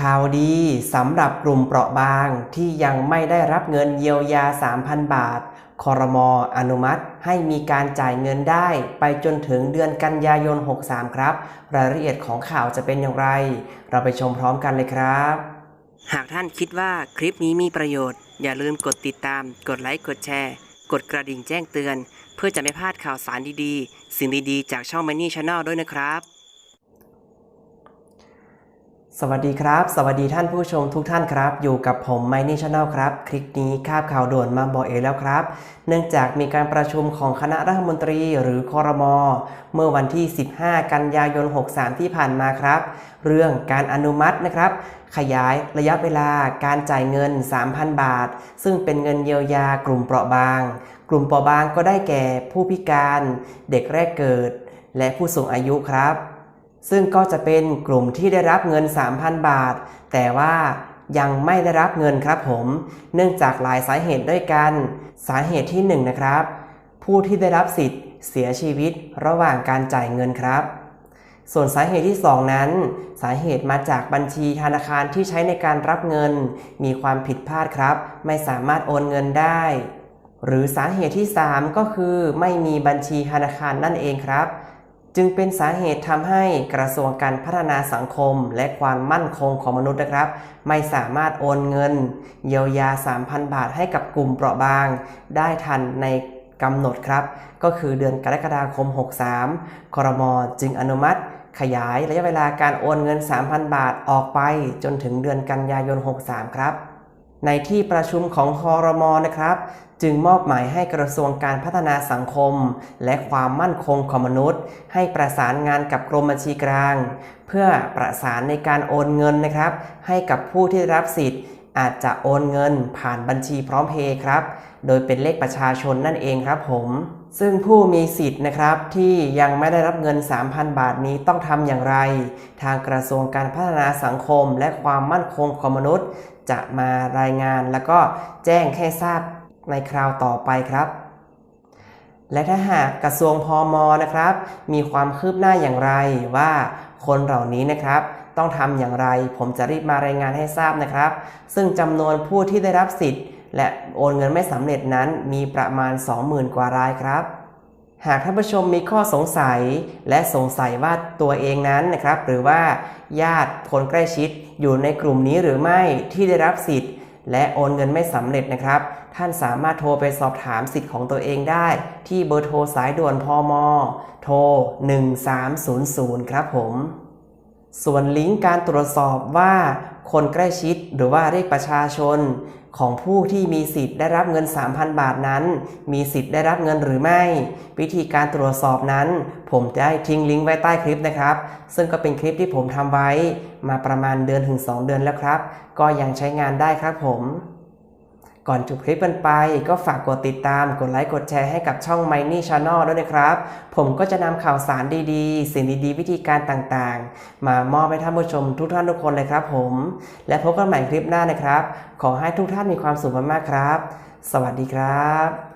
ข่าวดีสำหรับกลุ่มเปราะบางที่ยังไม่ได้รับเงินเยียวยา 3,000 บาท คอรมออนุมัติให้มีการจ่ายเงินได้ ไปจนถึงเดือนกันยายน 63 ครับ รายละเอียดของข่าวจะเป็นอย่างไร เราไปชมพร้อมกันเลยครับ หากท่านคิดว่าคลิปนี้มีประโยชน์ อย่าลืมกดติดตาม กดไลค์กดแชร์ กดกระดิ่งแจ้งเตือน เพื่อจะไม่พลาดข่าวสารดีๆ สิ่งดีๆ จากช่อง Money Channel ด้วยนะครับ สวัสดีครับ สวัสดีท่านผู้ชมทุกท่านครับ อยู่กับผม m i n y Channel ครับ คลิปนี้คาบข่าวด่วนมาบอกเองแล้วครับ เนื่องจากมีการประชุมของคณะรัฐมนตรีหรือคอรมอเมื่อวันที่ 15 กันยายน 63 ที่ผ่านมาครับ เรื่องการอนุมัตินะครับ ขยายระยะเวลาการจ่ายเงิน 3,000 บาท ซึ่งเป็นเงินเยียวยากลุ่มเปราะบาง กลุ่มเปราะบางก็ได้แก่ผู้พิการ เด็กแรกเกิด และผู้สูงอายุครับ ซึ่งก็จะเป็นกลุ่มที่ได้รับเงิน 3,000 บาท แต่ว่ายังไม่ได้รับเงินครับผม เนื่องจากหลายสาเหตุด้วยกัน สาเหตุที่1นงนะครับ ผู้ที่ได้รับสิทธิ์เสียชีวิตระหว่างการจ่ายเงินครับ ส่วนสาเหตุที่ 2 นั้น สาเหตุมาจากบัญชีธนาคารที่ใช้ในการรับเงิน มีความผิดพลาดครับ ไม่สามารถโอนเงินได้ หรือสาเหตุที่ 3 ก็คือไม่มีบัญชีธนาคารนั่นเองครับ จึงเป็นสาเหตุทำให้กระทรวงการพัฒนาสังคมและความมั่นคงของมนุษย์นะครับ ไม่สามารถโอนเงิน เยียวยา 3,000 บาทให้กับกลุ่มเปราะบาง ได้ทันในกำหนดครับ ก็คือเดือนกรกฎาคม 63 ครมจึงอนุมัติ ขยายระยะเวลาการโอนเงิน 3,000 บาทออกไปจนถึงเดือนกันยายน 63 ครับ ในที่ประชุมของคอรมอนะครับ จึงมอบหมายให้กระทรวงการพัฒนาสังคม และความมั่นคงของมนุษย์ ให้ประสานงานกับกรมบัญชีกลาง เพื่อประสานในการโอนเงินนะครับ ให้กับผู้ที่ได้รับสิทธิ์ อาจจะโอนเงินผ่านบัญชีพร้อมเพย์ครับ โดยเป็นเลขประชาชนนั่นเองครับผม ซึ่งผู้มีสิทธิ์นะครับที่ยังไม่ได้รับเงิน 3,000 บาทนี้ต้องทำอย่างไร ทางกระทรวงการพัฒนาสังคมและความมั่นคงของมนุษย์ จะมารายงานแล้วก็แจ้งให้ทราบในคราวต่อไปครับและถ้าหากกระทรวงพอมนะครับ มีความคืบหน้าอย่างไรว่าคนเหล่านี้นะครับ ต้องทำอย่างไร ผมจะรีบมารายงานให้ทราบนะครับ ซึ่งจำนวนผู้ที่ได้รับสิทธิ์ และโอนเงินไม่สำเร็จนั้นมีประมาณ 20,000 กว่ารายครับหากท่านผู้ชมมีข้อสงสัยและสงสัยว่าตัวเองนั้นนะครับ หรือว่าญาติคนใกล้ชิดอยู่ในกลุ่มนี้หรือไม่ที่ได้รับสิทธิ์ และโอนเงินไม่สำเร็จนะครับ ท่านสามารถโทรไปสอบถามสิทธิ์ของตัวเองได้ ที่เบอร์โทรสายด่วนพอมโทร 1300 ครับผม ส่วนลิงก์การตรวจสอบว่าคนใกล้ชิดหรือว่าเลขประชาชน ของผู้ที่มีสิทธิ์ได้รับเงิน 3,000 บาทนั้น มีสิทธิ์ได้รับเงินหรือไม่ วิธีการตรวจสอบนั้น ผมจะได้ทิ้งลิงก์ไว้ใต้คลิปนะครับ ซึ่งก็เป็นคลิปที่ผมทำไว้ มาประมาณเดือนถึง 2 เดือนแล้วครับ ก็ยังใช้งานได้ครับผม ก่อนจบคลิปกันไป ก็ฝากกดติดตาม กดไลค์ กดแชร์ให้กับช่อง m i n y Channel ด้วยนะครับ ผมก็จะนำข่าวสารดีๆ สิ่งดีๆ วิธีการต่างๆ มามอบให้ท่านผู้ชมทุกท่านทุกคนเลยครับผม และพบกันใหม่คลิปหน้านะครับ ขอให้ทุกท่านมีความสุขมากๆครับ สวัสดีครับ